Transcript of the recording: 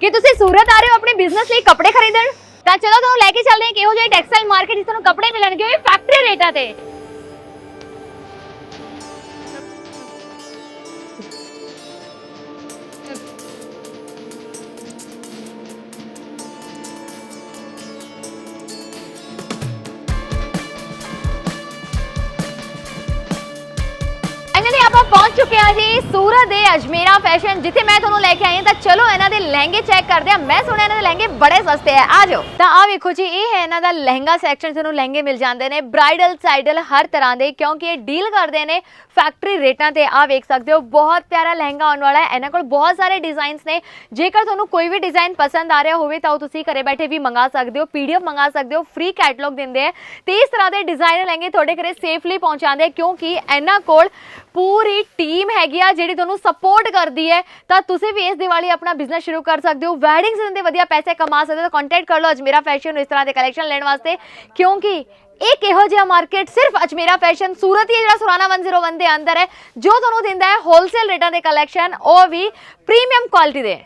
ਕਿ ਤੁਸੀਂ ਸੂਰਤ ਆ ਰਹੇ ਹੋ ਆਪਣੇ ਬਿਜ਼ਨਸ ਲਈ ਕੱਪੜੇ ਖਰੀਦਣ? ਤਾਂ ਚਲੋ ਤੁਹਾਨੂੰ ਲੈ ਕੇ ਚੱਲਦੇ ਹਾਂ ਕਿਹੋ ਜਿਹੇ ਟੈਕਸਟਾਈਲ ਮਾਰਕੀਟ ਜਿੱਥੇ ਤੁਹਾਨੂੰ ਕੱਪੜੇ ਮਿਲਣਗੇ, ਉਹ ਫੈਕਟਰੀ ਰੇਟਾਂ ਤੇ। ਆਪਾਂ ਪਹੁੰਚ ਚੁੱਕੇ ਹਾਂ ਜੀ ਸੂਰਤ ਦੇ ਅਜਮੇਰਾ ਫੈਸ਼ਨ, ਜਿੱਥੇ ਮੈਂ ਤੁਹਾਨੂੰ ਲੈ ਕੇ ਆਈ ਹਾਂ, ਤਾਂ ਚਲੋ ਇਹਨਾਂ ਦੇ ਲਹਿੰਗੇ ਚੈੱਕ ਕਰਦੇ ਹਾਂ। ਮੈਂ ਸੁਣਿਆ ਇਹਨਾਂ ਦੇ ਲਹਿੰਗੇ ਬੜੇ ਸਸਤੇ ਆ। ਆ ਜਾਓ। ਤਾਂ ਆ ਵੇਖੋ ਜੀ, ਇਹ ਹੈ ਇਹਨਾਂ ਦਾ ਲਹਿੰਗਾ ਸੈਕਸ਼ਨ ਤੁਹਾਨੂੰ ਲਹਿੰਗੇ ਮਿਲ ਜਾਂਦੇ ਨੇ। ਬ੍ਰਾਈਡਲ ਸਾਈਡਲ ਹਰ ਤਰ੍ਹਾਂ ਦੇ, ਕਿਉਂਕਿ ਇਹ ਡੀਲ ਕਰਦੇ ਨੇ ਫੈਕਟਰੀ ਰੇਟਾਂ ਤੇ। ਆ ਵੇਖ ਸਕਦੇ ਹੋ, ਬਹੁਤ ਪਿਆਰਾ ਲਹਿੰਗਾ ਆਉਣ ਵਾਲਾ ਹੈ। ਇਹਨਾਂ ਕੋਲ ਬਹੁਤ ਸਾਰੇ ਡਿਜ਼ਾਈਨਸ ਨੇ। ਜੇਕਰ ਤੁਹਾਨੂੰ ਕੋਈ ਵੀ ਡਿਜ਼ਾਈਨ ਪਸੰਦ ਆ ਰਿਹਾ ਹੋਵੇ, ਤਾਂ ਉਹ ਤੁਸੀਂ ਘਰੇ ਬੈਠੇ ਵੀ ਮੰਗਾ ਸਕਦੇ ਹੋ ਪੀਡੀਐਫ ਮੰਗਾ ਸਕਦੇ ਹੋ ਫ੍ਰੀ ਕੈਟਲੌਗ ਦਿੰਦੇ ਆ। ਤੇ ਇਸ ਤਰ੍ਹਾਂ ਦੇ ਡਿਜ਼ਾਈਨਰ ਲਹਿੰਗੇ ਤੁਹਾਡੇ ਘਰੇ ਸੇਫਲੀ ਪਹੁੰਚਾਉਂਦੇ ਆ, ਕਿਉਂਕਿ ਇਹਨਾਂ ਕੋਲ ਪੂਰੀ ਟੀਮ ਹੈਗੀ ਆ ਜਿਹੜੀ ਤੁਹਾਨੂੰ ਸਪੋਰਟ ਕਰਦੀ ਹੈ, ਤਾਂ ਤੁਸੀਂ ਵੀ ਇਸ ਦੀਵਾਲੀ ਆਪਣਾ ਬਿਜ਼ਨਸ ਸ਼ੁਰੂ ਕਰ ਸਕਦੇ ਹੋ। ਵੈਡਿੰਗ ਸੀਜ਼ਨ ਦੇ ਵਧੀਆ ਪੈਸੇ ਕਮਾ ਸਕਦੇ ਹੋ, ਤਾਂ ਕੰਟੈਕਟ ਕਰ ਲਓ ਅਜਮੇਰਾ ਫੈਸ਼ਨ ਨੂੰ ਇਸ ਤਰ੍ਹਾਂ ਦੇ ਕਲੈਕਸ਼ਨ ਲੈਣ ਵਾਸਤੇ। ਕਿਉਂਕਿ ਇਹ ਕਿਹੋ ਜਿਹਾ ਮਾਰਕੀਟ ਸਿਰਫ ਅਜਮੇਰਾ ਫੈਸ਼ਨ ਸੂਰਤ ਹੀ ਜਿਹੜਾ ਸੁਰਾਨਾ 101 ਦੇ ਅੰਦਰ ਹੈ, ਜੋ ਤੁਹਾਨੂੰ ਦਿੰਦਾ ਹੈ ਹੋਲਸੇਲ ਰੇਟਾਂ ਦੇ ਕਲੈਕਸ਼ਨ ਉਹ ਵੀ ਪ੍ਰੀਮੀਅਮ ਕੁਆਲਿਟੀ ਦੇ।